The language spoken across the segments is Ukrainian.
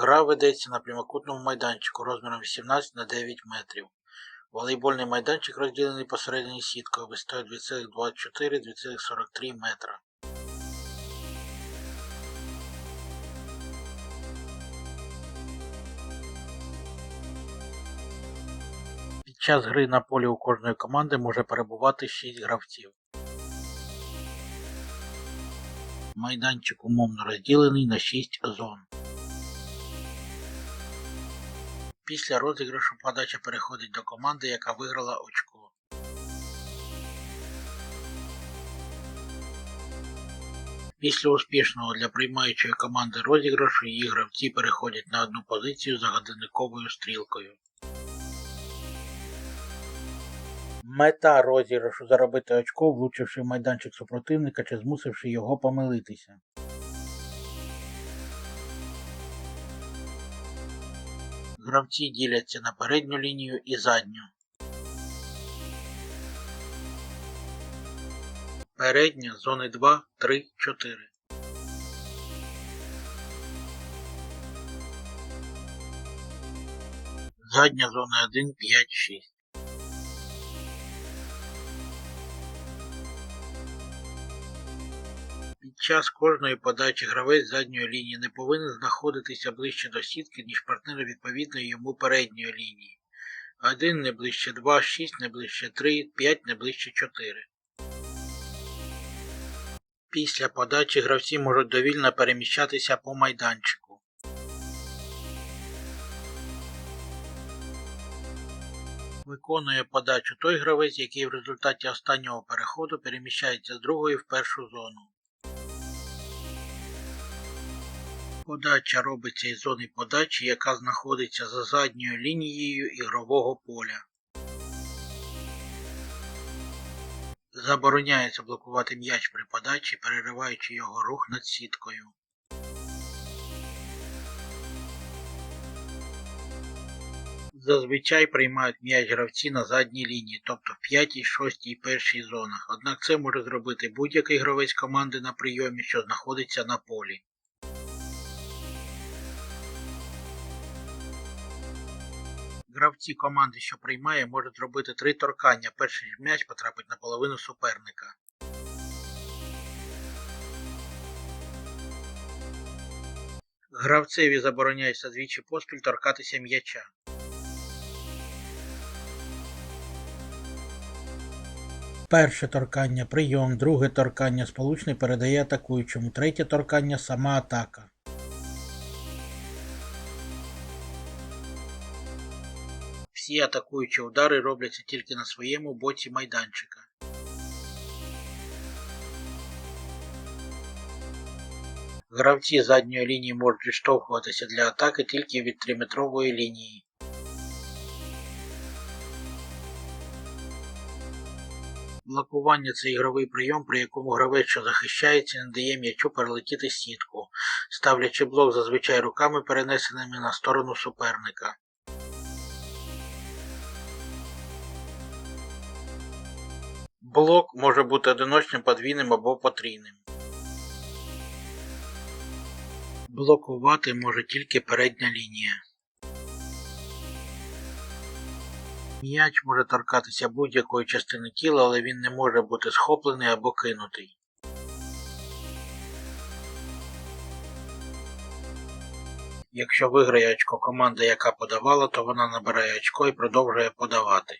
Гра ведеться на прямокутному майданчику розміром 18 на 9 метрів. Волейбольний майданчик розділений посередині сіткою висотою 2,24-2,43 метра. Під час гри на полі у кожної команди може перебувати 6 гравців. Майданчик умовно розділений на 6 зон. Після розіграшу подача переходить до команди, яка виграла очко. Після успішного для приймаючої команди розіграшу її гравці переходять на одну позицію за годинниковою стрілкою. Мета розіграшу заробити очко, влучивши в майданчик супротивника чи змусивши його помилитися. Гравці діляться на передню лінію і задню. Передня зони 2, 3, 4. Задня зона 1, 5, 6. Під час кожної подачі гравець задньої лінії не повинен знаходитися ближче до сітки, ніж партнери відповідної йому передньої лінії. 1 не ближче 2, 6 не ближче 3, 5 не ближче 4. Після подачі гравці можуть довільно переміщатися по майданчику. Виконує подачу той гравець, який в результаті останнього переходу переміщається з другої в першу зону. Подача робиться із зони подачі, яка знаходиться за задньою лінією ігрового поля. Забороняється блокувати м'яч при подачі, перериваючи його рух над сіткою. Зазвичай приймають м'яч гравці на задній лінії, тобто в 5, 6 і 1 зонах. Однак це може зробити будь-який гравець команди на прийомі, що знаходиться на полі. Гравці команди, що приймає, можуть зробити три торкання, перший м'яч потрапить на половину суперника. Гравцеві забороняється двічі поспіль торкатися м'яча. Перше торкання прийом, друге торкання сполучний передає атакуючому, третє торкання сама атака. Всі атакуючі удари робляться тільки на своєму боці майданчика. Гравці задньої лінії можуть відштовхуватися для атаки тільки від 3-метрової лінії. Блокування це ігровий прийом, при якому гравець, що захищається, не дає м'ячу перелетіти сітку, ставлячи блок зазвичай руками перенесеними на сторону суперника. Блок може бути одиночним, подвійним або потрійним. Блокувати може тільки передня лінія. М'яч може торкатися будь-якої частини тіла, але він не може бути схоплений або кинутий. Якщо виграє очко команда, яка подавала, то вона набирає очко і продовжує подавати.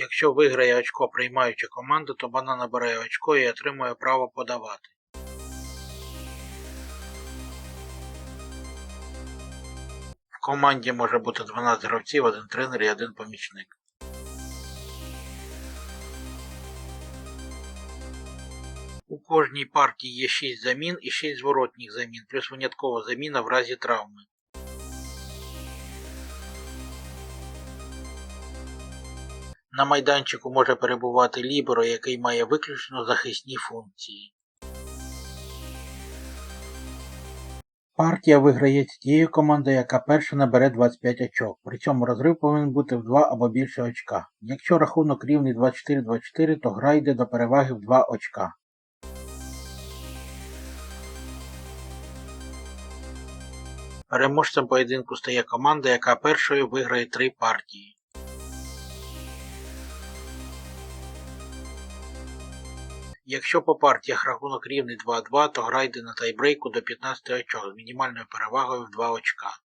Якщо виграє очко приймаюча команда, то вона набирає очко і отримує право подавати. В команді може бути 12 гравців, один тренер і один помічник. У кожній партії є 6 замін і 6 зворотніх замін, плюс виняткова заміна в разі травми. На майданчику може перебувати лібро, який має виключно захисні функції. Партія виграє з тією командою, яка перша набере 25 очок. При цьому розрив повинен бути в 2 або більше очка. Якщо рахунок рівний 24-24, то гра йде до переваги в 2 очка. Переможцем поєдинку стає команда, яка першою виграє 3 партії. Якщо по партіях рахунок рівний 2-2, то гра йде на тайбрейку до 15 очок з мінімальною перевагою в 2 очка.